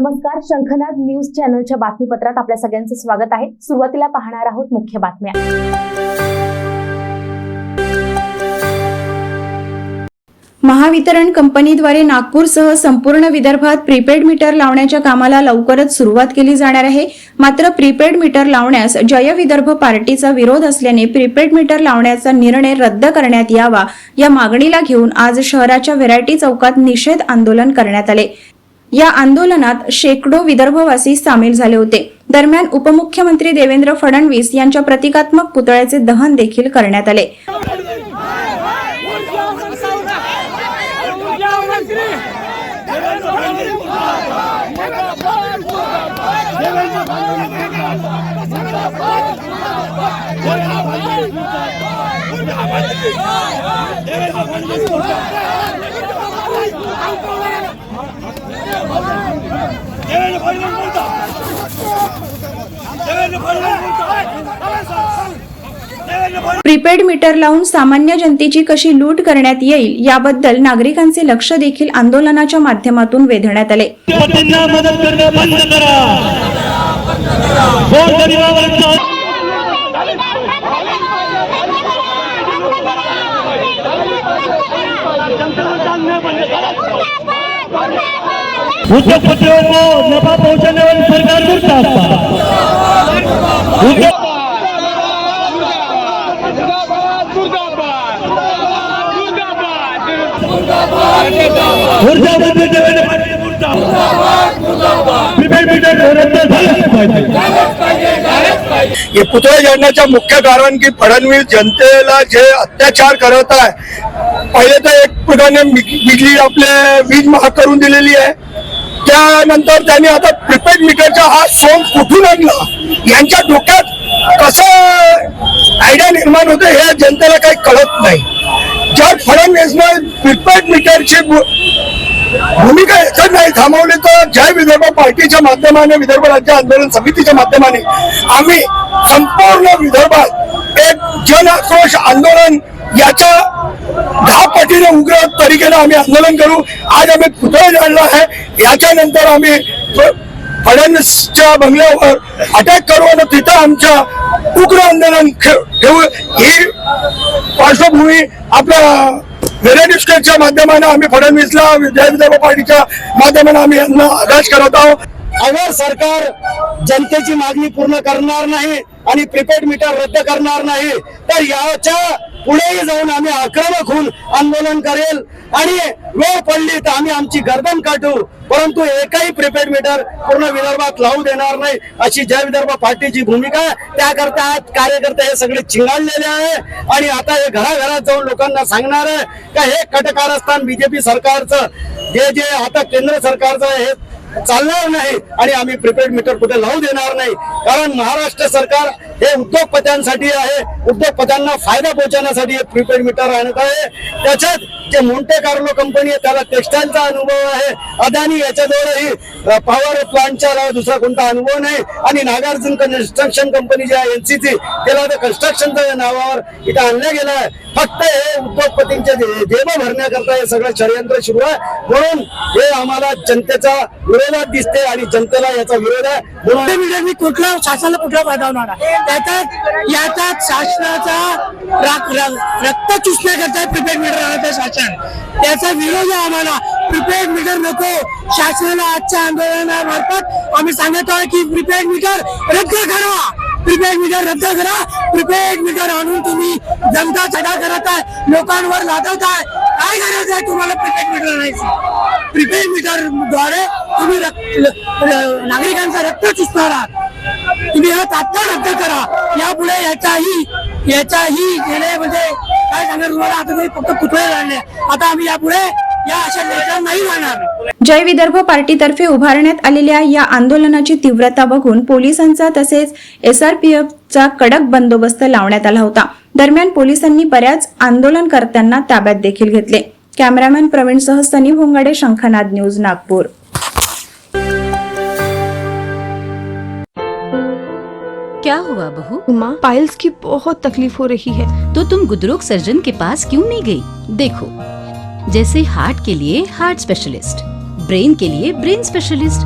नमस्कार शंखनाद न्यूज चॅनलच्या बातमीपत्रात आपल्या सगळ्यांचं स्वागत आहे. सुरुवातीला पाहणार आहोत मुख्य बातम्या. महावितरण कंपनीद्वारे नागपूरसह संपूर्ण विदर्भात प्रीपेड मीटर लावण्याच्या कामाला लवकरच सुरुवात केली जाणार आहे. मात्र प्रीपेड मीटर लावण्यास जय विदर्भ पार्टीचा विरोध असल्याने प्रीपेड मीटर लावण्याचा निर्णय रद्द करण्यात यावा या मागणीला घेऊन आज शहराच्या व्हेरायटी चौकात निषेध आंदोलन करण्यात आले. या आंदोलनात शेकडो विदर्भवासी सामील झाले होते. दरम्यान उपमुख्यमंत्री देवेंद्र फडणवीस यांच्या प्रतिकात्मक पुतळ्याचे दहन देखील करण्यात आले. देवेंद्र फडणवीस बोलता देवेंद्र फडणवीस बोलता देवेंद्र फडणवीस प्रीपेड मीटर लावून सामान्य जनतेची कशी लूट करण्यात येईल याबद्दल नागरिकांचे लक्ष देखील आंदोलनाच्या माध्यमातून वेधण्यात आले. मदत करणं बंद करा गोरगरिबावरचं उद्योगपतियों को नफा पहुंचाने वाली सरकार दुष्ट उद्योग देवेंद्र हे पुतळे जाण्याच्या मुख्य कारण की फडणवीस जनतेला जे अत्याचार करत आहे पहिले तर एक प्रकारे बिजली आपले वीज महाग करून दिलेली आहे. त्यानंतर त्यांनी आता प्रिपेड मीटरचा हा सोंग कुठून आणला? यांच्या डोक्यात कसं आयडिया निर्माण होते हे जनतेला काही कळत नाही. जर फडणवीसनं प्रिपेड मीटरची भूमिका एकच नाही थांबवली तर जय विदर्भ पार्टीच्या माध्यमाने विदर्भ राज्य आंदोलन समितीच्या माध्यमाने. आम्ही संपूर्ण विदर्भात एक जन आक्रोश आंदोलन याच्या दहा पटीने उग्र तरीकेने आम्ही आंदोलन करू. आज आम्ही पुतळे जाणला आहे. याच्यानंतर आम्ही फडणवीसच्या बंगल्यावर अटॅक करू आणि तिथं आमच्या उग्र आंदोलन ठेव ठेवू ही पार्श्वभूमी आपल्या व्हेरायटी माध्यमाने आम्ही फडणवीसला जय विदर्भ पार्टीच्या माध्यमाने आम्ही यांना आदेश करत आहोत. अगर सरकार जनतेची मागणी पूर्ण करणार नाही आणि प्रीपेड मीटर रद्द करणार नाही तर याच्या पुढेही जाऊन आम्ही आक्रमक होऊन आंदोलन करेल आणि वेळ पडली तर आम्ही आमची गर्दन काढू परंतु एकही प्रीपेड मीटर पूर्ण विदर्भात लावू देणार नाही अशी जय विदर्भ पार्टीची भूमिका आहे. त्याकरता आज कार्यकर्ते हे सगळे चिंगाळलेले आहे आणि आता हे घराघरात जाऊन लोकांना सांगणार आहे का हे कटकारस्थान बीजेपी सरकारचं जे जे आता केंद्र सरकारचं हे चालणार नाही आणि आम्ही प्रीपेड मीटर कुठे लावू देणार नाही कारण महाराष्ट्र सरकार हे उद्योगपत्यांसाठी आहे. उद्योगपत्यांना फायदा पोहोचवण्यासाठी हे प्रीपेड मीटर आणत आहे. त्याच्यात जे मोंटे कार्लो कंपनी आहे त्याला टेक्स्टाईलचा अनुभव आहे. अदानी याच्याजवळही पॉवर प्लांटच्या दुसरा कोणता अनुभव नाही. आणि नागार्जुन कन्स्ट्रक्शन कंपनी जी आहे एनसीसी त्याला तर कन्स्ट्रक्शनच्या नावावर इथं आणलं गेलं आहे. फक्त हे उद्योगपतींचे देव जेब भरण्याकरता हे सगळं षडयंत्र सुरू आहे. म्हणून हे आम्हाला जनतेचा विरोधात दिसते आणि जनतेला याचा विरोध आहे. म्हणून मीडियानी कुठला शासनाला कुठला फायदा होणार आहे? त्याच्यात याच्यात शासनाचा रक्त र- रक्त चुसण्याकरता प्रिपेड मीटर आणत शासन. त्याचा विरोध आहे आम्हाला. प्रिपेड मीटर नको. शासनाला आजच्या आंदोलनामार्फत आम्ही सांगत आहोत की प्रिपेड मीटर रद्द करा. प्रिपेड मीटर रद्द करा. प्रिपेड मीटर आणून तुम्ही जनता चढा करत आहे. लोकांवर लादत आहे. काय करायचं आहे तुम्हाला प्रिपेड मीटर आणायचं? प्रिपेड मीटरद्वारे तुम्ही र- नागरिकांचा रक्त चुसणार आहात. तुम्ही हा तात्काळ रद्द करा. यापुढे याचाही याचाही गेले म्हणजे काय सांगणार तुम्हाला? आता तुम्ही फक्त पुतळे राहिले आता आम्ही यापुढे या अशा नेत्या नाही जाणार जय विदर्भ पार्टीतर्फे उभारण्यात आलेल्या या आंदोलनाची तीव्रता बघून पोलिसांचा तसेच एसआरपीएफचा कडक बंदोबस्त लावण्यात आला होता. दरम्यान पोलिसांनी बऱ्याच आंदोलनकर्त्यांना ताब्यात देखील घेतले. कॅमेरामॅन प्रवीण सह सनी भोंगाडे शंखनाद न्यूज नागपूर. क्या हुआ बहू? माँ पाइल्स की बहुत तकलीफ़ हो रही है। तो तुम गुदरोग सर्जन के पास क्यों नहीं गई? देखो जैसे हार्ट के लिए हार्ट स्पेशलिस्ट ब्रेन के लिए ब्रेन स्पेशलिस्ट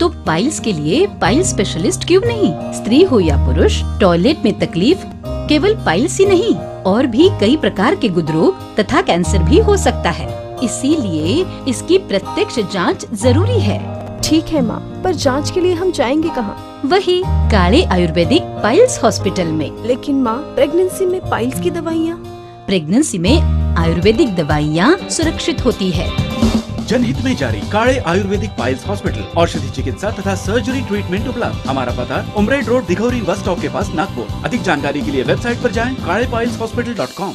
तो पाइल्स के लिए पाइल स्पेशलिस्ट क्यों नहीं? स्त्री हो या पुरुष टॉयलेट में तकलीफ़ केवल पाइल्स ही नहीं और भी कई प्रकार के गुदरोग तथा कैंसर भी हो सकता है। इसीलिए इसकी प्रत्यक्ष जाँच ज़रूरी है। ठीक है माँ पर जाँच के लिए हम जाएँगे कहाँ? वही काले आयुर्वेदिक पाइल्स हॉस्पिटल में। लेकिन माँ प्रेगनेंसी में पाइल्स की दवाइयाँ? प्रेगनेंसी में आयुर्वेदिक दवाइयाँ सुरक्षित होती है। जनहित में जारी काले आयुर्वेदिक पाइल्स हॉस्पिटल औषधि चिकित्सा तथा सर्जरी ट्रीटमेंट उपलब्ध। हमारा पता Umred road Dighori bus stop के पास नागपुर। अधिक जानकारी के लिए वेबसाइट पर जाएँ काले पाइल्स हॉस्पिटल डॉट कॉम